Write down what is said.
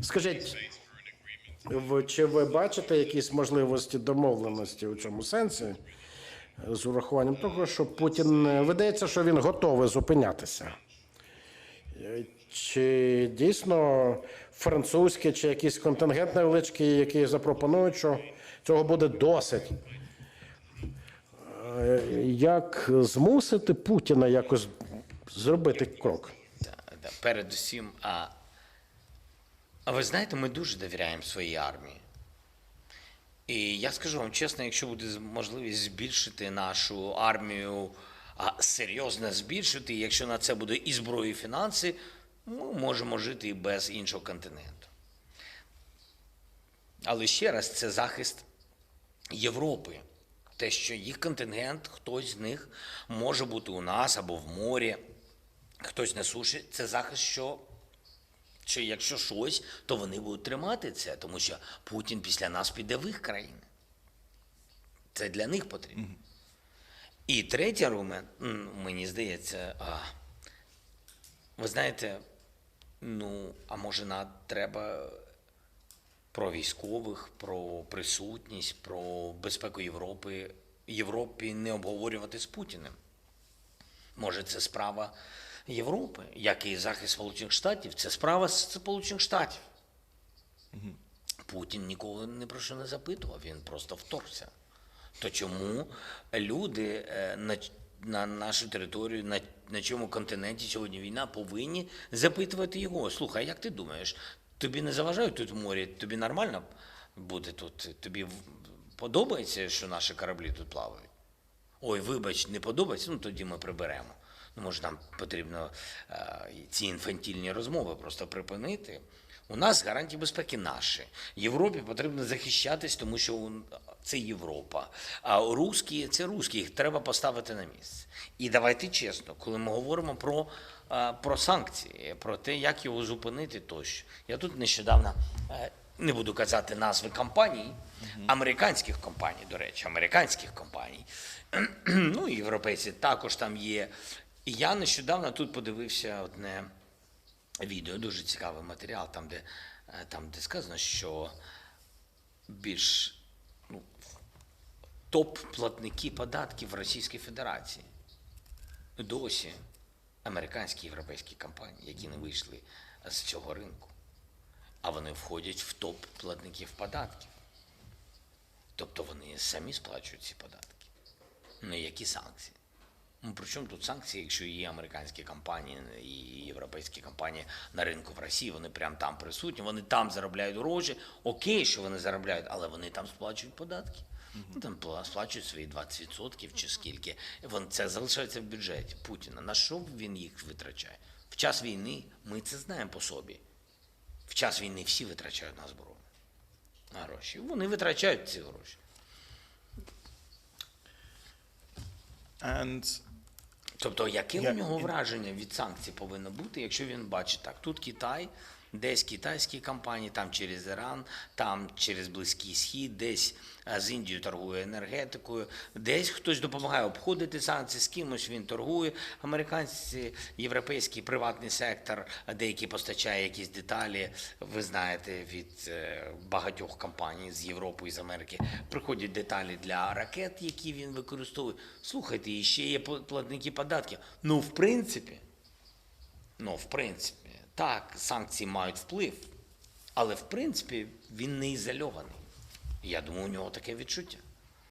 Скажіть, чи ви бачите якісь можливості домовленості у цьому сенсі з урахуванням того, що Путін видається, що він готовий зупинятися? Чи дійсно французький чи якийсь контингент невеличкий, який запропонують, що цього буде досить? Е, Як змусити Путіна якось зробити крок? Передусім, а, а ви знаєте, ми дуже довіряємо своїй армії. І я скажу вам чесно, якщо буде можливість збільшити нашу армію, а серйозно збільшити, якщо на це буде і зброя, і фінанси, ми можемо жити і без іншого континенту. Але ще раз, це захист Європи. Те, що їх контингент, хтось з них може бути у нас або в морі, хтось на суші, це захист, що, що якщо щось, то вони будуть тримати це, тому що Путін після нас піде в їх країни. Це для них потрібно. І третій аргумент, мені здається, а, ви знаєте, ну, а може нам треба про військових, про присутність, про безпеку Європи, Європі не обговорювати з Путіним. Може, це справа Європи, як і захист Сполучених Штатів, це справа Сполучених Штатів. Путін нікого ні про що не запитував, він просто вторгся. То чому люди е, на, на нашу територію, на, на чому континенті сьогодні війна, повинні запитувати його? Слухай, як ти думаєш, тобі не заважають тут в морі? Тобі нормально буде тут? Тобі подобається, що наші кораблі тут плавають? Ой, вибач, не подобається, ну тоді ми приберемо. Ну, може, нам потрібно е, ці інфантільні розмови просто припинити. У нас гарантії безпеки наші. Європі потрібно захищатись, тому що це Європа. А русські це русські, їх треба поставити на місце. І давайте чесно, коли ми говоримо про, е, про санкції, про те, як його зупинити тощо. Я тут нещодавно е, не буду казати назви компаній, американських компаній, до речі, американських компаній. ну європейці також там є. І я нещодавно тут подивився одне відео, дуже цікавий матеріал, там, де, е, там, де сказано, що більш ну, топ-платники податків Російській Федерації. Досі американські європейські компанії, які не вийшли з цього ринку, а вони входять в топ-платників податків. Тобто вони самі сплачують ці податки. Ну, які санкції? Ну, при чому тут санкції, якщо є американські компанії і європейські компанії на ринку в Росії, вони прямо там присутні, вони там заробляють гроші. Окей, що вони заробляють, але вони там сплачують податки. Ну, там сплачують свої 20% чи скільки. Вон це залишається в бюджеті Путіна. На що він їх витрачає? В час війни ми це знаємо по собі. В час війни всі витрачають на зброю. На гроші. Вони витрачають ці гроші. and Тобто, яке у нього враження від санкцій повинно бути, якщо він бачить так, тут Китай, десь китайські компанії, там через Іран, там через Близький Схід, десь е, з Індією торгує енергетикою, десь хтось допомагає обходити санкції, з кимось він торгує. Американці, європейський приватний сектор, деякі постачає якісь деталі. Ви знаєте, від е, багатьох компаній з Європи і з Америки приходять деталі для ракет, які він використовує. Слухайте, і ще є пл- платники податків. Ну, в принципі, ну, в принципі, так, санкції мають вплив, але в принципі він не ізольований. Я думаю, у нього таке відчуття.